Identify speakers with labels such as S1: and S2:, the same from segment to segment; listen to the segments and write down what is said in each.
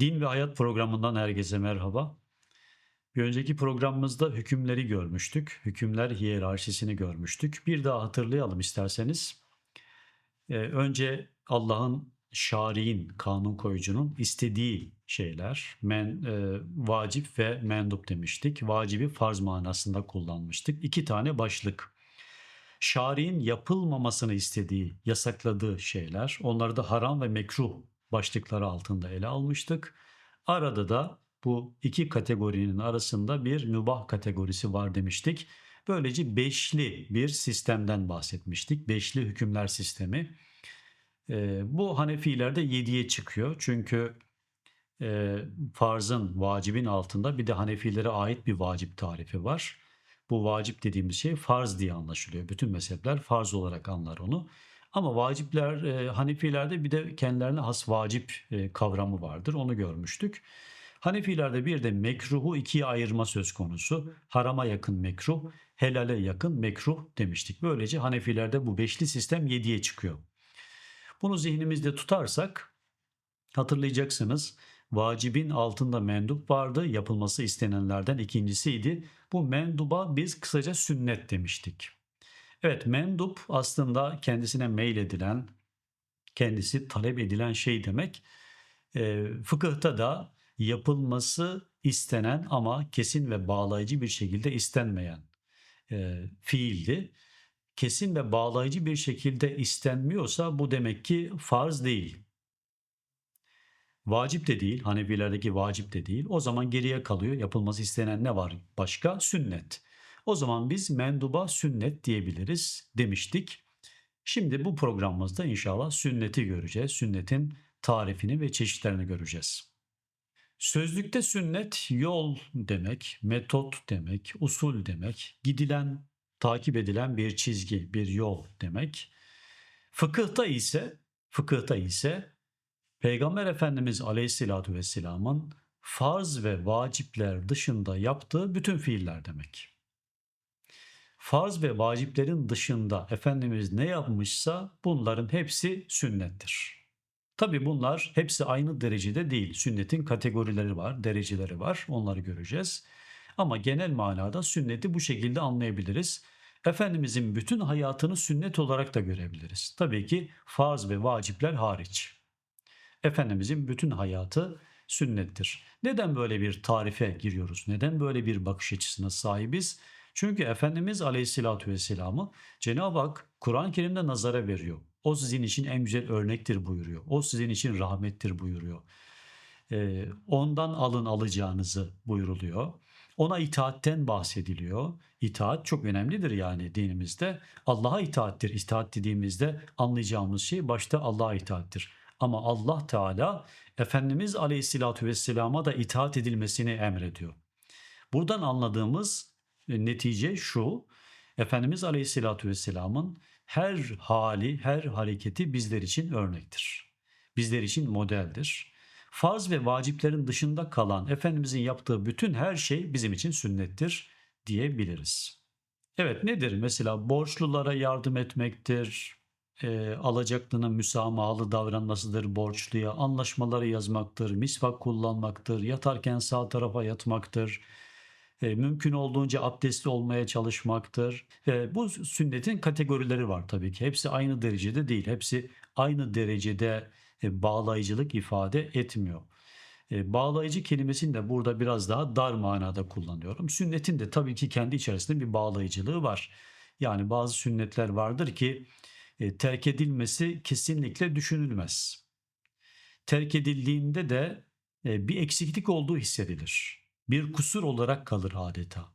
S1: Din ve Hayat programından herkese merhaba. Bir önceki programımızda hükümleri görmüştük. Hükümler hiyerarşisini görmüştük. Bir daha hatırlayalım isterseniz. Ee, önce Allah'ın şari'in, kanun koyucunun istediği şeyler, men, e, vacip ve mendup demiştik. Vacibi farz manasında kullanmıştık. İki tane başlık. Şari'in yapılmamasını istediği, yasakladığı şeyler, onları da haram ve mekruh başlıkları altında ele almıştık. Arada da bu iki kategorinin arasında bir mübah kategorisi var demiştik. Böylece beşli bir sistemden bahsetmiştik. Beşli hükümler sistemi. Ee, bu Hanefilerde yediye çıkıyor. Çünkü e, farzın, vacibin altında bir de Hanefilere ait bir vacip tarifi var. Bu vacip dediğimiz şey farz diye anlaşılıyor. Bütün mezhepler farz olarak anlar onu. Ama vacipler e, Hanefilerde bir de kendilerine has vacip e, kavramı vardır. Onu görmüştük. Hanefilerde bir de mekruhu ikiye ayırma söz konusu. Harama yakın mekruh, helale yakın mekruh demiştik. Böylece Hanefilerde bu beşli sistem yediye çıkıyor. Bunu zihnimizde tutarsak hatırlayacaksınız. Vacibin altında mendup vardı. Yapılması istenenlerden ikincisiydi. Bu menduba biz kısaca sünnet demiştik. Evet mendup aslında kendisine meyledilen, kendisi talep edilen şey demek. E, fıkıhta da yapılması istenen ama kesin ve bağlayıcı bir şekilde istenmeyen e, fiildi. Kesin ve bağlayıcı bir şekilde istenmiyorsa bu demek ki farz değil. Vacip de değil, Hanefilerdeki vacip de değil. O zaman geriye kalıyor yapılması istenen ne var başka? Sünnet. O zaman biz menduba sünnet diyebiliriz demiştik. Şimdi bu programımızda inşallah sünneti göreceğiz. Sünnetin tarifini ve çeşitlerini göreceğiz. Sözlükte sünnet yol demek, metot demek, usul demek, gidilen, takip edilen bir çizgi, bir yol demek. Fıkıhta ise, fıkıhta ise Peygamber Efendimiz Aleyhisselatü Vesselam'ın farz ve vacipler dışında yaptığı bütün fiiller demek. Farz ve vaciplerin dışında Efendimiz ne yapmışsa bunların hepsi sünnettir. Tabi bunlar hepsi aynı derecede değil. Sünnetin kategorileri var, dereceleri var. Onları göreceğiz. Ama genel manada sünneti bu şekilde anlayabiliriz. Efendimizin bütün hayatını sünnet olarak da görebiliriz. Tabii ki farz ve vacipler hariç. Efendimizin bütün hayatı sünnettir. Neden böyle bir tarife giriyoruz? Neden böyle bir bakış açısına sahibiz? Çünkü Efendimiz Aleyhisselatü Vesselam'ı Cenab-ı Hak Kur'an-ı Kerim'de nazara veriyor. O sizin için en güzel örnektir buyuruyor. O sizin için rahmettir buyuruyor. Ee, ondan alın alacağınızı buyuruluyor. Ona itaatten bahsediliyor. İtaat çok önemlidir yani dinimizde. Allah'a itaattir. İtaat dediğimizde anlayacağımız şey başta Allah'a itaattir. Ama Allah Teala Efendimiz Aleyhisselatü Vesselam'a da itaat edilmesini emrediyor. Buradan anladığımız netice şu. Efendimiz Aleyhisselatü Vesselam'ın her hali, her hareketi bizler için örnektir. Bizler için modeldir. Farz ve vaciplerin dışında kalan Efendimizin yaptığı bütün her şey bizim için sünnettir diyebiliriz. Evet nedir? Mesela borçlulara yardım etmektir, e, alacaklının müsamahalı davranmasıdır borçluya, anlaşmaları yazmaktır, misvak kullanmaktır, yatarken sağ tarafa yatmaktır, e, mümkün olduğunca abdestli olmaya çalışmaktır. E, bu sünnetin kategorileri var tabii ki. Hepsi aynı derecede değil. Hepsi aynı derecede e, bağlayıcılık ifade etmiyor. E, bağlayıcı kelimesini de burada biraz daha dar manada kullanıyorum. Sünnetin de tabii ki kendi içerisinde bir bağlayıcılığı var. Yani bazı sünnetler vardır ki e, terk edilmesi kesinlikle düşünülmez. Terk edildiğinde de e, bir eksiklik olduğu hissedilir bir kusur olarak kalır adeta.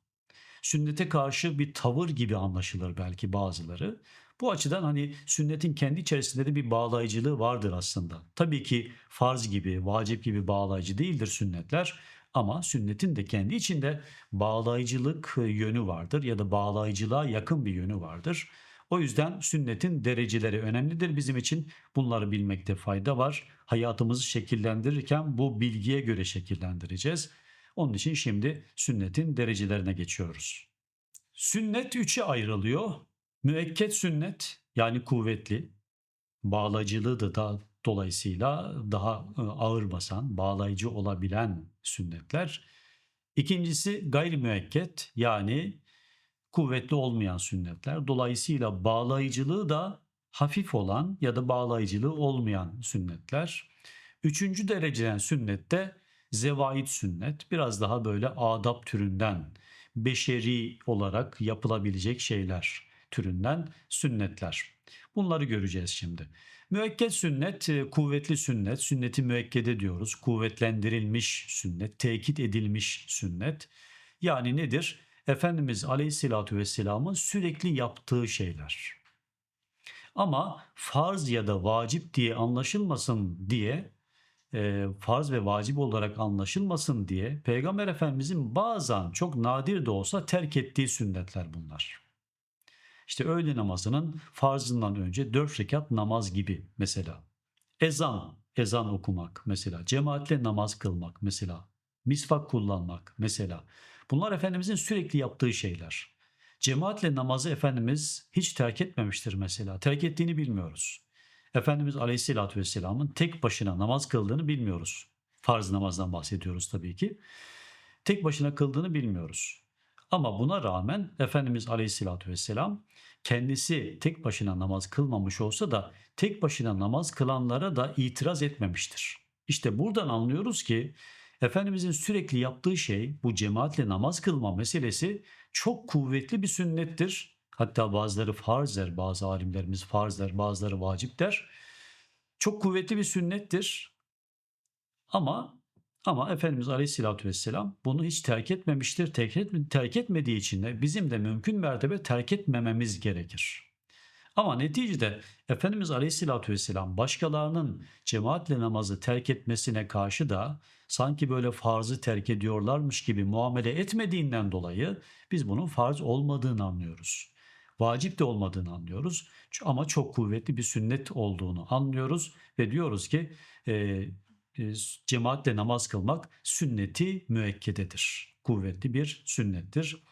S1: Sünnete karşı bir tavır gibi anlaşılır belki bazıları. Bu açıdan hani sünnetin kendi içerisinde de bir bağlayıcılığı vardır aslında. Tabii ki farz gibi, vacip gibi bağlayıcı değildir sünnetler ama sünnetin de kendi içinde bağlayıcılık yönü vardır ya da bağlayıcılığa yakın bir yönü vardır. O yüzden sünnetin dereceleri önemlidir bizim için. Bunları bilmekte fayda var. Hayatımızı şekillendirirken bu bilgiye göre şekillendireceğiz. Onun için şimdi sünnetin derecelerine geçiyoruz. Sünnet üçe ayrılıyor. Müekket sünnet yani kuvvetli, bağlacılığı da daha Dolayısıyla daha e, ağır basan, bağlayıcı olabilen sünnetler. İkincisi gayrimüekket yani kuvvetli olmayan sünnetler. Dolayısıyla bağlayıcılığı da hafif olan ya da bağlayıcılığı olmayan sünnetler. Üçüncü dereceden sünnette zevaid sünnet biraz daha böyle adap türünden beşeri olarak yapılabilecek şeyler türünden sünnetler. Bunları göreceğiz şimdi. Müekket sünnet, e, kuvvetli sünnet, sünneti müekkede diyoruz. Kuvvetlendirilmiş sünnet, tekit edilmiş sünnet. Yani nedir? Efendimiz Aleyhisselatü Vesselam'ın sürekli yaptığı şeyler. Ama farz ya da vacip diye anlaşılmasın diye e, farz ve vacip olarak anlaşılmasın diye Peygamber Efendimizin bazen çok nadir de olsa terk ettiği sünnetler bunlar. İşte öğle namazının farzından önce dört rekat namaz gibi mesela. Ezan, ezan okumak mesela. Cemaatle namaz kılmak mesela. Misvak kullanmak mesela. Bunlar Efendimizin sürekli yaptığı şeyler. Cemaatle namazı Efendimiz hiç terk etmemiştir mesela. Terk ettiğini bilmiyoruz. Efendimiz Aleyhisselatü Vesselam'ın tek başına namaz kıldığını bilmiyoruz. Farz namazdan bahsediyoruz tabii ki. Tek başına kıldığını bilmiyoruz. Ama buna rağmen Efendimiz Aleyhisselatü Vesselam kendisi tek başına namaz kılmamış olsa da tek başına namaz kılanlara da itiraz etmemiştir. İşte buradan anlıyoruz ki Efendimizin sürekli yaptığı şey bu cemaatle namaz kılma meselesi çok kuvvetli bir sünnettir. Hatta bazıları farz der, bazı alimlerimiz farz der, bazıları vacip der. Çok kuvvetli bir sünnettir. Ama ama Efendimiz Aleyhisselatü Vesselam bunu hiç terk etmemiştir. Terk, etme, terk etmediği için de bizim de mümkün mertebe terk etmememiz gerekir. Ama neticede Efendimiz Aleyhisselatü Vesselam başkalarının cemaatle namazı terk etmesine karşı da sanki böyle farzı terk ediyorlarmış gibi muamele etmediğinden dolayı biz bunun farz olmadığını anlıyoruz. Vacip de olmadığını anlıyoruz ama çok kuvvetli bir sünnet olduğunu anlıyoruz ve diyoruz ki e, e, cemaatle namaz kılmak sünneti müekkededir. Kuvvetli bir sünnettir.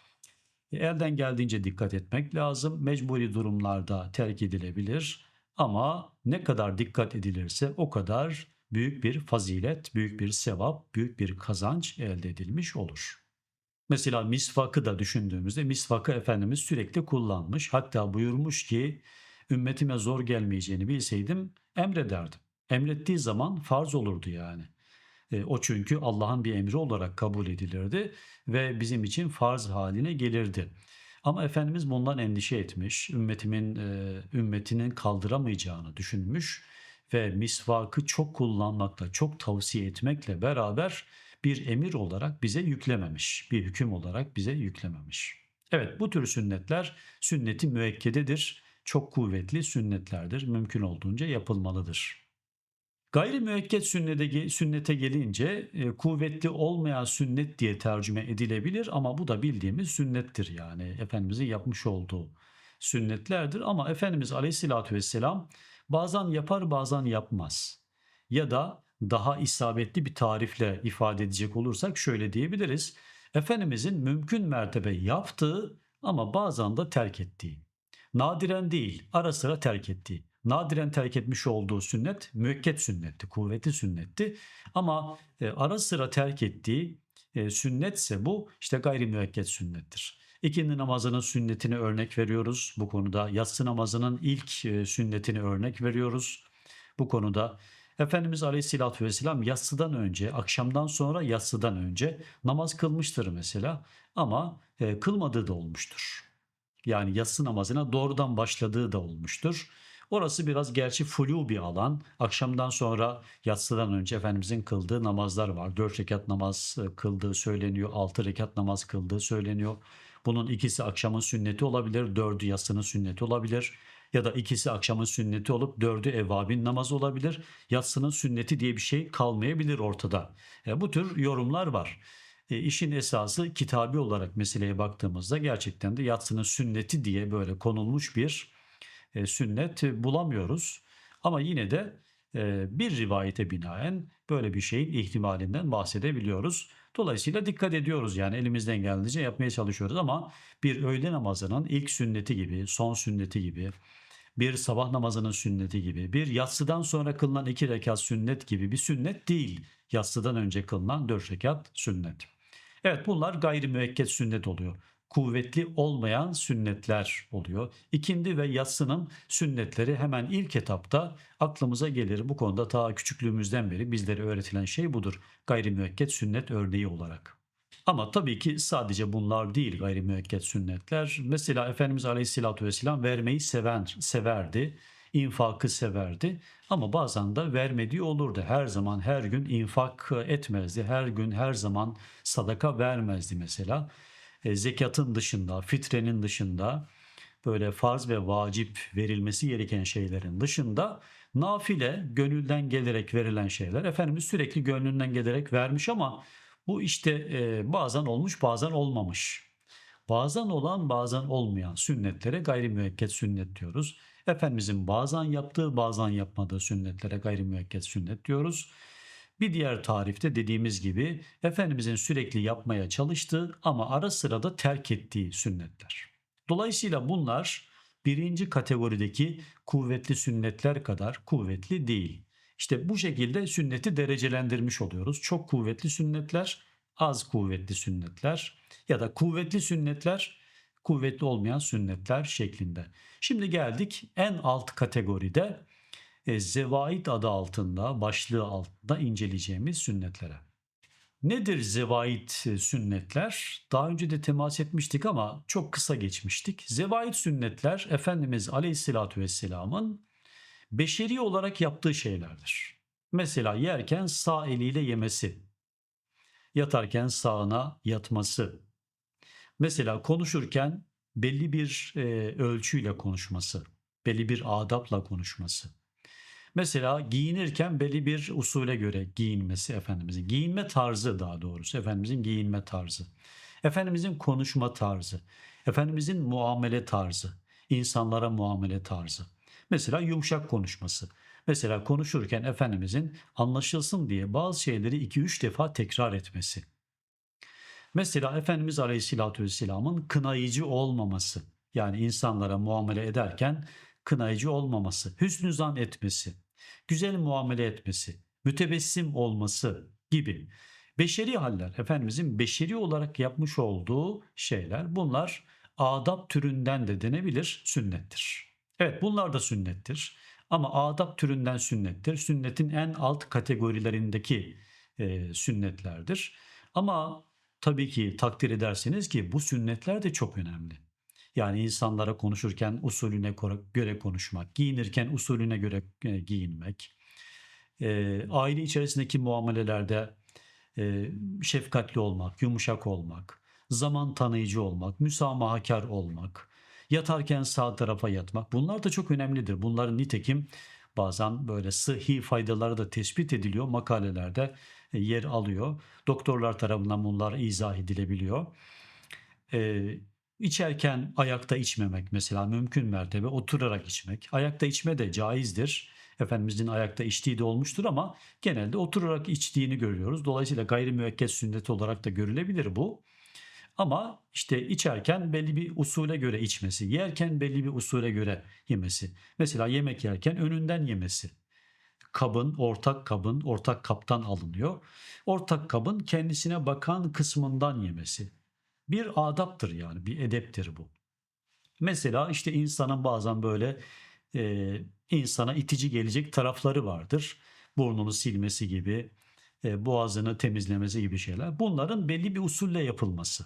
S1: E, elden geldiğince dikkat etmek lazım. Mecburi durumlarda terk edilebilir ama ne kadar dikkat edilirse o kadar büyük bir fazilet, büyük bir sevap, büyük bir kazanç elde edilmiş olur. Mesela misvakı da düşündüğümüzde misvakı Efendimiz sürekli kullanmış. Hatta buyurmuş ki ümmetime zor gelmeyeceğini bilseydim emrederdim emrettiği zaman farz olurdu yani. E, o çünkü Allah'ın bir emri olarak kabul edilirdi ve bizim için farz haline gelirdi. Ama Efendimiz bundan endişe etmiş, ümmetimin e, ümmetinin kaldıramayacağını düşünmüş ve misvakı çok kullanmakla, çok tavsiye etmekle beraber bir emir olarak bize yüklememiş, bir hüküm olarak bize yüklememiş. Evet bu tür sünnetler sünneti müekkededir, çok kuvvetli sünnetlerdir, mümkün olduğunca yapılmalıdır. Gayri müekket sünnete, gelince e, kuvvetli olmayan sünnet diye tercüme edilebilir ama bu da bildiğimiz sünnettir yani Efendimizin yapmış olduğu sünnetlerdir ama Efendimiz Aleyhisselatü Vesselam bazen yapar bazen yapmaz ya da daha isabetli bir tarifle ifade edecek olursak şöyle diyebiliriz. Efendimizin mümkün mertebe yaptığı ama bazen de terk ettiği. Nadiren değil ara sıra terk ettiği nadiren terk etmiş olduğu sünnet müekket sünnetti, kuvvetli sünnetti. Ama e, ara sıra terk ettiği e, sünnetse bu işte gayri müekket sünnettir. İkindi namazının sünnetini örnek veriyoruz bu konuda. Yatsı namazının ilk e, sünnetini örnek veriyoruz bu konuda. Efendimiz Aleyhisselatü Vesselam yatsıdan önce, akşamdan sonra yatsıdan önce namaz kılmıştır mesela ama e, kılmadığı da olmuştur. Yani yatsı namazına doğrudan başladığı da olmuştur. Orası biraz gerçi flu bir alan. Akşamdan sonra yatsıdan önce Efendimizin kıldığı namazlar var. Dört rekat namaz e, kıldığı söyleniyor. Altı rekat namaz kıldığı söyleniyor. Bunun ikisi akşamın sünneti olabilir. Dördü yatsının sünneti olabilir. Ya da ikisi akşamın sünneti olup dördü evvabin namazı olabilir. Yatsının sünneti diye bir şey kalmayabilir ortada. E, bu tür yorumlar var. E, işin esası kitabi olarak meseleye baktığımızda gerçekten de yatsının sünneti diye böyle konulmuş bir e, sünnet bulamıyoruz. Ama yine de e, bir rivayete binaen böyle bir şeyin ihtimalinden bahsedebiliyoruz. Dolayısıyla dikkat ediyoruz yani elimizden geldiğince yapmaya çalışıyoruz ama bir öğle namazının ilk sünneti gibi, son sünneti gibi bir sabah namazının sünneti gibi, bir yatsıdan sonra kılınan iki rekat sünnet gibi bir sünnet değil. Yatsıdan önce kılınan dört rekat sünnet. Evet bunlar gayri müekket sünnet oluyor. Kuvvetli olmayan sünnetler oluyor. İkindi ve yatsının sünnetleri hemen ilk etapta aklımıza gelir. Bu konuda ta küçüklüğümüzden beri bizlere öğretilen şey budur. Gayri müekket sünnet örneği olarak. Ama tabii ki sadece bunlar değil gayri müekket sünnetler. Mesela Efendimiz Aleyhisselatü Vesselam vermeyi seven, severdi. infakı severdi. Ama bazen de vermediği olurdu. Her zaman her gün infak etmezdi. Her gün her zaman sadaka vermezdi mesela. E, zekatın dışında, fitrenin dışında böyle farz ve vacip verilmesi gereken şeylerin dışında nafile gönülden gelerek verilen şeyler Efendimiz sürekli gönlünden gelerek vermiş ama bu işte e, bazen olmuş bazen olmamış. Bazen olan bazen olmayan sünnetlere gayri müekket sünnet diyoruz. Efendimizin bazen yaptığı bazen yapmadığı sünnetlere gayri müekket sünnet diyoruz. Bir diğer tarifte dediğimiz gibi Efendimizin sürekli yapmaya çalıştığı ama ara sıra da terk ettiği sünnetler. Dolayısıyla bunlar birinci kategorideki kuvvetli sünnetler kadar kuvvetli değil. İşte bu şekilde sünneti derecelendirmiş oluyoruz. Çok kuvvetli sünnetler, az kuvvetli sünnetler ya da kuvvetli sünnetler, kuvvetli olmayan sünnetler şeklinde. Şimdi geldik en alt kategoride e, zevaid adı altında, başlığı altında inceleyeceğimiz sünnetlere. Nedir zevaid sünnetler? Daha önce de temas etmiştik ama çok kısa geçmiştik. Zevaid sünnetler Efendimiz Aleyhisselatü Vesselam'ın beşeri olarak yaptığı şeylerdir. Mesela yerken sağ eliyle yemesi, yatarken sağına yatması, mesela konuşurken belli bir e, ölçüyle konuşması, belli bir adapla konuşması. Mesela giyinirken belli bir usule göre giyinmesi Efendimizin. Giyinme tarzı daha doğrusu Efendimizin giyinme tarzı. Efendimizin konuşma tarzı. Efendimizin muamele tarzı. insanlara muamele tarzı. Mesela yumuşak konuşması. Mesela konuşurken Efendimizin anlaşılsın diye bazı şeyleri 2-3 defa tekrar etmesi. Mesela Efendimiz Aleyhisselatü Vesselam'ın kınayıcı olmaması. Yani insanlara muamele ederken kınayıcı olmaması, hüsnü zan etmesi, güzel muamele etmesi, mütebessim olması gibi beşeri haller, Efendimizin beşeri olarak yapmış olduğu şeyler bunlar adab türünden de denebilir sünnettir. Evet bunlar da sünnettir ama adab türünden sünnettir. Sünnetin en alt kategorilerindeki e, sünnetlerdir. Ama tabii ki takdir edersiniz ki bu sünnetler de çok önemli. Yani insanlara konuşurken usulüne göre konuşmak, giyinirken usulüne göre e, giyinmek, e, aile içerisindeki muamelelerde e, şefkatli olmak, yumuşak olmak, zaman tanıyıcı olmak, müsamahakar olmak, yatarken sağ tarafa yatmak bunlar da çok önemlidir. Bunların nitekim bazen böyle sıhhi faydaları da tespit ediliyor makalelerde yer alıyor. Doktorlar tarafından bunlar izah edilebiliyor. Ee, İçerken ayakta içmemek mesela mümkün mertebe oturarak içmek. Ayakta içme de caizdir. Efendimizin ayakta içtiği de olmuştur ama genelde oturarak içtiğini görüyoruz. Dolayısıyla gayri müekket sünnet olarak da görülebilir bu. Ama işte içerken belli bir usule göre içmesi, yerken belli bir usule göre yemesi. Mesela yemek yerken önünden yemesi. Kabın, ortak kabın, ortak kaptan alınıyor. Ortak kabın kendisine bakan kısmından yemesi bir adaptır yani bir edeptir bu. Mesela işte insanın bazen böyle e, insana itici gelecek tarafları vardır. Burnunu silmesi gibi, e, boğazını temizlemesi gibi şeyler. Bunların belli bir usulle yapılması.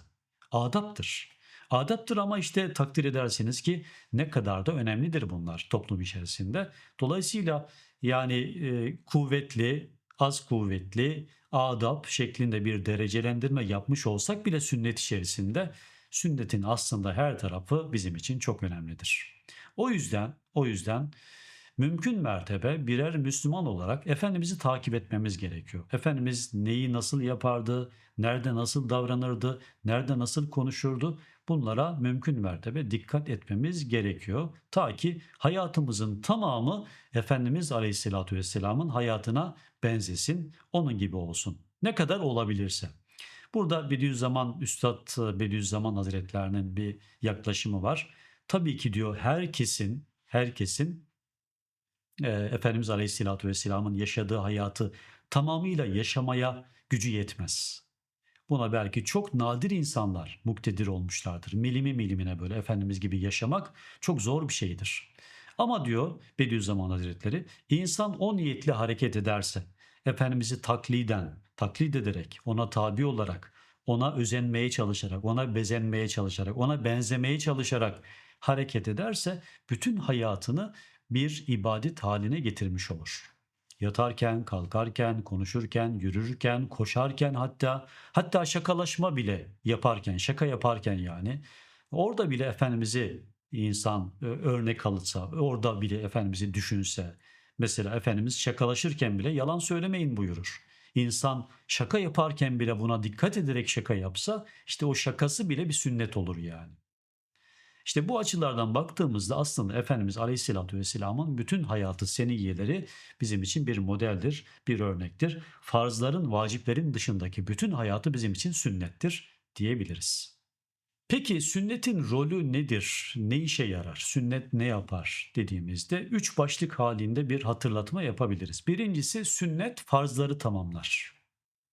S1: Adaptır. Adaptır ama işte takdir edersiniz ki ne kadar da önemlidir bunlar toplum içerisinde. Dolayısıyla yani e, kuvvetli, az kuvvetli, adab şeklinde bir derecelendirme yapmış olsak bile sünnet içerisinde sünnetin aslında her tarafı bizim için çok önemlidir. O yüzden o yüzden mümkün mertebe birer Müslüman olarak Efendimiz'i takip etmemiz gerekiyor. Efendimiz neyi nasıl yapardı, nerede nasıl davranırdı, nerede nasıl konuşurdu bunlara mümkün mertebe dikkat etmemiz gerekiyor. Ta ki hayatımızın tamamı Efendimiz Aleyhisselatü Vesselam'ın hayatına benzesin, onun gibi olsun. Ne kadar olabilirse. Burada Bediüzzaman, Üstad Bediüzzaman Hazretlerinin bir yaklaşımı var. Tabii ki diyor herkesin herkesin e, Efendimiz Aleyhisselatü Vesselam'ın yaşadığı hayatı tamamıyla yaşamaya gücü yetmez. Buna belki çok nadir insanlar muktedir olmuşlardır. Milimi milimine böyle Efendimiz gibi yaşamak çok zor bir şeydir. Ama diyor Bediüzzaman Hazretleri, insan o niyetli hareket ederse, Efendimiz'i takliden, taklit ederek, ona tabi olarak, ona özenmeye çalışarak, ona bezenmeye çalışarak, ona benzemeye çalışarak hareket ederse bütün hayatını bir ibadet haline getirmiş olur. Yatarken, kalkarken, konuşurken, yürürken, koşarken hatta hatta şakalaşma bile yaparken, şaka yaparken yani orada bile Efendimiz'i insan e, örnek alırsa, orada bile Efendimiz'i düşünse, mesela Efendimiz şakalaşırken bile yalan söylemeyin buyurur. İnsan şaka yaparken bile buna dikkat ederek şaka yapsa işte o şakası bile bir sünnet olur yani. İşte bu açılardan baktığımızda aslında Efendimiz Aleyhisselatü Vesselam'ın bütün hayatı seniyyeleri bizim için bir modeldir, bir örnektir. Farzların, vaciplerin dışındaki bütün hayatı bizim için sünnettir diyebiliriz. Peki sünnetin rolü nedir? Ne işe yarar? Sünnet ne yapar dediğimizde üç başlık halinde bir hatırlatma yapabiliriz. Birincisi sünnet farzları tamamlar.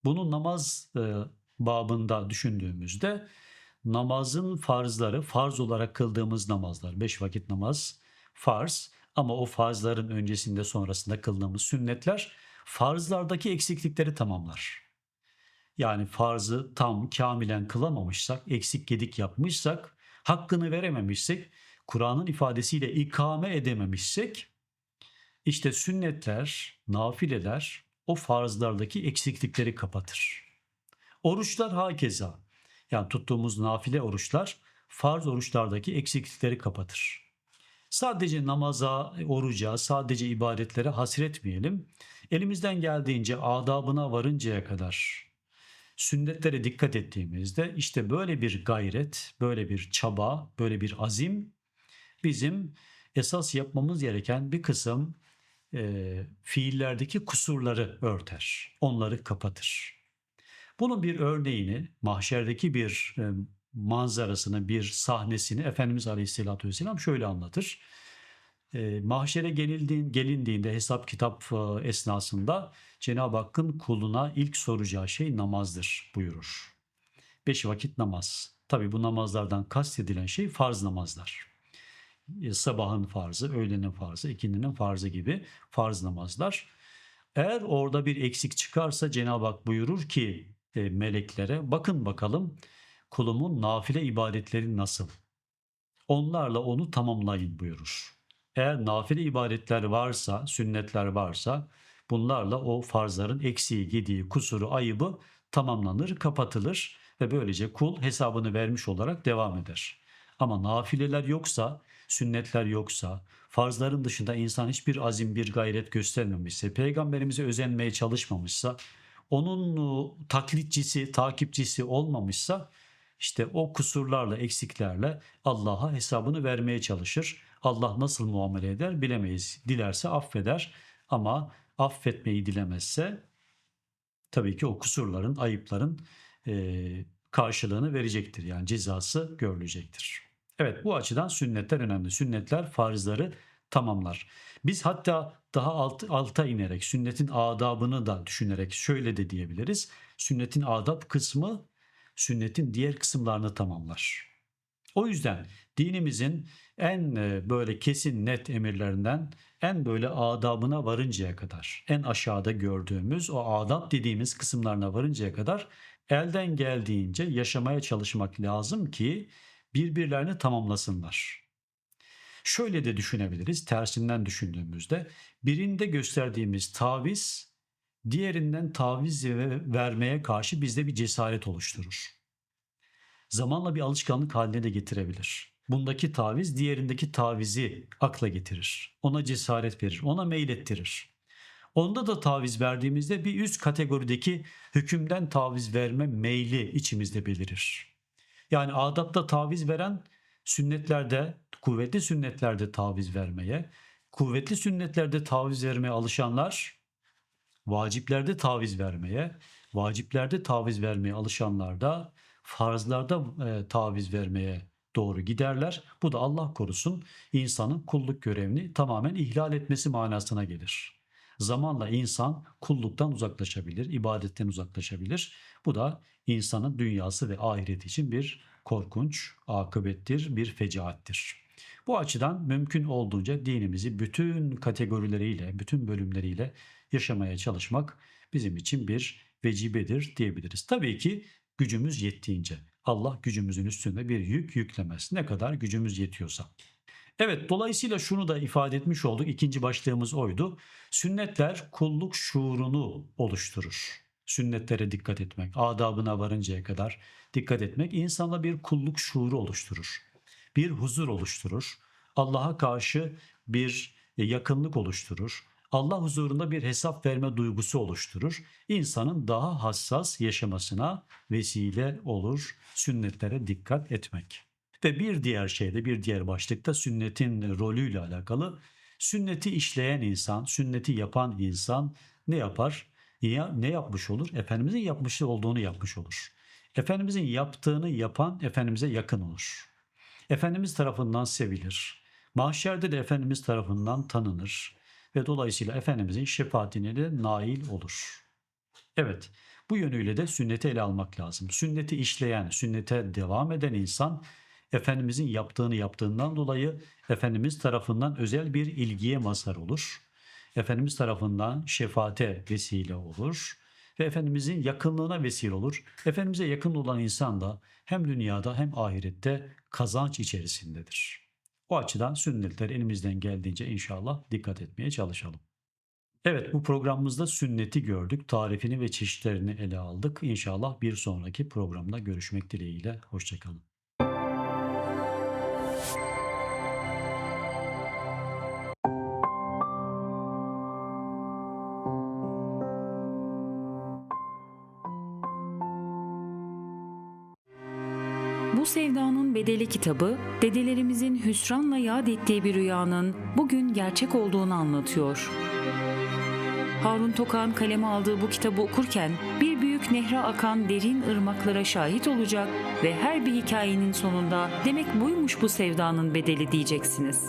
S1: Bunu namaz e, babında düşündüğümüzde namazın farzları, farz olarak kıldığımız namazlar, beş vakit namaz farz ama o farzların öncesinde sonrasında kıldığımız sünnetler farzlardaki eksiklikleri tamamlar. Yani farzı tam kamilen kılamamışsak, eksik gedik yapmışsak, hakkını verememişsek, Kur'an'ın ifadesiyle ikame edememişsek, işte sünnetler, nafileler o farzlardaki eksiklikleri kapatır. Oruçlar hakeza. Yani tuttuğumuz nafile oruçlar farz oruçlardaki eksiklikleri kapatır. Sadece namaza, oruca, sadece ibadetlere hasretmeyelim. Elimizden geldiğince adabına varıncaya kadar sünnetlere dikkat ettiğimizde işte böyle bir gayret, böyle bir çaba, böyle bir azim bizim esas yapmamız gereken bir kısım e, fiillerdeki kusurları örter, onları kapatır. Bunun bir örneğini, mahşerdeki bir e, manzarasını, bir sahnesini Efendimiz Aleyhisselatü Vesselam şöyle anlatır. E, mahşere gelindiğin, gelindiğinde hesap kitap e, esnasında Cenab-ı Hakk'ın kuluna ilk soracağı şey namazdır buyurur. Beş vakit namaz. Tabi bu namazlardan kastedilen şey farz namazlar. Sabahın farzı, öğlenin farzı, ikindinin farzı gibi farz namazlar. Eğer orada bir eksik çıkarsa Cenab-ı Hak buyurur ki e, meleklere bakın bakalım kulumun nafile ibadetleri nasıl? Onlarla onu tamamlayın buyurur. Eğer nafile ibadetler varsa, sünnetler varsa bunlarla o farzların eksiği, gidiği, kusuru, ayıbı tamamlanır, kapatılır ve böylece kul hesabını vermiş olarak devam eder. Ama nafileler yoksa, sünnetler yoksa, farzların dışında insan hiçbir azim, bir gayret göstermemişse, peygamberimize özenmeye çalışmamışsa, onun taklitçisi, takipçisi olmamışsa işte o kusurlarla, eksiklerle Allah'a hesabını vermeye çalışır. Allah nasıl muamele eder bilemeyiz. Dilerse affeder ama affetmeyi dilemezse tabii ki o kusurların, ayıpların e, karşılığını verecektir. Yani cezası görülecektir. Evet bu açıdan sünnetler önemli. Sünnetler farzları tamamlar. Biz hatta daha alt, alta inerek sünnetin adabını da düşünerek şöyle de diyebiliriz. Sünnetin adab kısmı sünnetin diğer kısımlarını tamamlar. O yüzden dinimizin en e, böyle kesin net emirlerinden en böyle adabına varıncaya kadar, en aşağıda gördüğümüz o adab dediğimiz kısımlarına varıncaya kadar elden geldiğince yaşamaya çalışmak lazım ki birbirlerini tamamlasınlar. Şöyle de düşünebiliriz tersinden düşündüğümüzde birinde gösterdiğimiz taviz diğerinden taviz vermeye karşı bizde bir cesaret oluşturur. Zamanla bir alışkanlık haline de getirebilir. Bundaki taviz diğerindeki tavizi akla getirir. Ona cesaret verir, ona meylettirir. Onda da taviz verdiğimizde bir üst kategorideki hükümden taviz verme meyli içimizde belirir. Yani adapta taviz veren sünnetlerde, kuvvetli sünnetlerde taviz vermeye, kuvvetli sünnetlerde taviz vermeye alışanlar, vaciplerde taviz vermeye, vaciplerde taviz vermeye alışanlar da farzlarda e, taviz vermeye doğru giderler. Bu da Allah korusun insanın kulluk görevini tamamen ihlal etmesi manasına gelir. Zamanla insan kulluktan uzaklaşabilir, ibadetten uzaklaşabilir. Bu da insanın dünyası ve ahireti için bir korkunç akıbettir, bir fecaattir. Bu açıdan mümkün olduğunca dinimizi bütün kategorileriyle, bütün bölümleriyle yaşamaya çalışmak bizim için bir vecibedir diyebiliriz. Tabii ki gücümüz yettiğince. Allah gücümüzün üstünde bir yük yüklemez. Ne kadar gücümüz yetiyorsa. Evet dolayısıyla şunu da ifade etmiş olduk. İkinci başlığımız oydu. Sünnetler kulluk şuurunu oluşturur. Sünnetlere dikkat etmek, adabına varıncaya kadar dikkat etmek insanda bir kulluk şuuru oluşturur. Bir huzur oluşturur. Allah'a karşı bir yakınlık oluşturur. Allah huzurunda bir hesap verme duygusu oluşturur. İnsanın daha hassas yaşamasına vesile olur sünnetlere dikkat etmek. Ve bir diğer şeyde bir diğer başlıkta sünnetin rolüyle alakalı sünneti işleyen insan, sünneti yapan insan ne yapar? Ya, ne yapmış olur? Efendimizin yapmış olduğunu yapmış olur. Efendimizin yaptığını yapan Efendimiz'e yakın olur. Efendimiz tarafından sevilir. Mahşerde de Efendimiz tarafından tanınır ve dolayısıyla Efendimizin şefaatine de nail olur. Evet, bu yönüyle de sünneti ele almak lazım. Sünneti işleyen, sünnete devam eden insan Efendimizin yaptığını yaptığından dolayı Efendimiz tarafından özel bir ilgiye mazhar olur. Efendimiz tarafından şefaate vesile olur ve Efendimizin yakınlığına vesile olur. Efendimiz'e yakın olan insan da hem dünyada hem ahirette kazanç içerisindedir. O açıdan sünnetler elimizden geldiğince inşallah dikkat etmeye çalışalım. Evet bu programımızda sünneti gördük. Tarifini ve çeşitlerini ele aldık. İnşallah bir sonraki programda görüşmek dileğiyle. Hoşçakalın.
S2: Sevdanın Bedeli kitabı, dedelerimizin hüsranla yad ettiği bir rüyanın bugün gerçek olduğunu anlatıyor. Harun Tokan kaleme aldığı bu kitabı okurken bir büyük nehre akan derin ırmaklara şahit olacak ve her bir hikayenin sonunda demek buymuş bu sevdanın bedeli diyeceksiniz.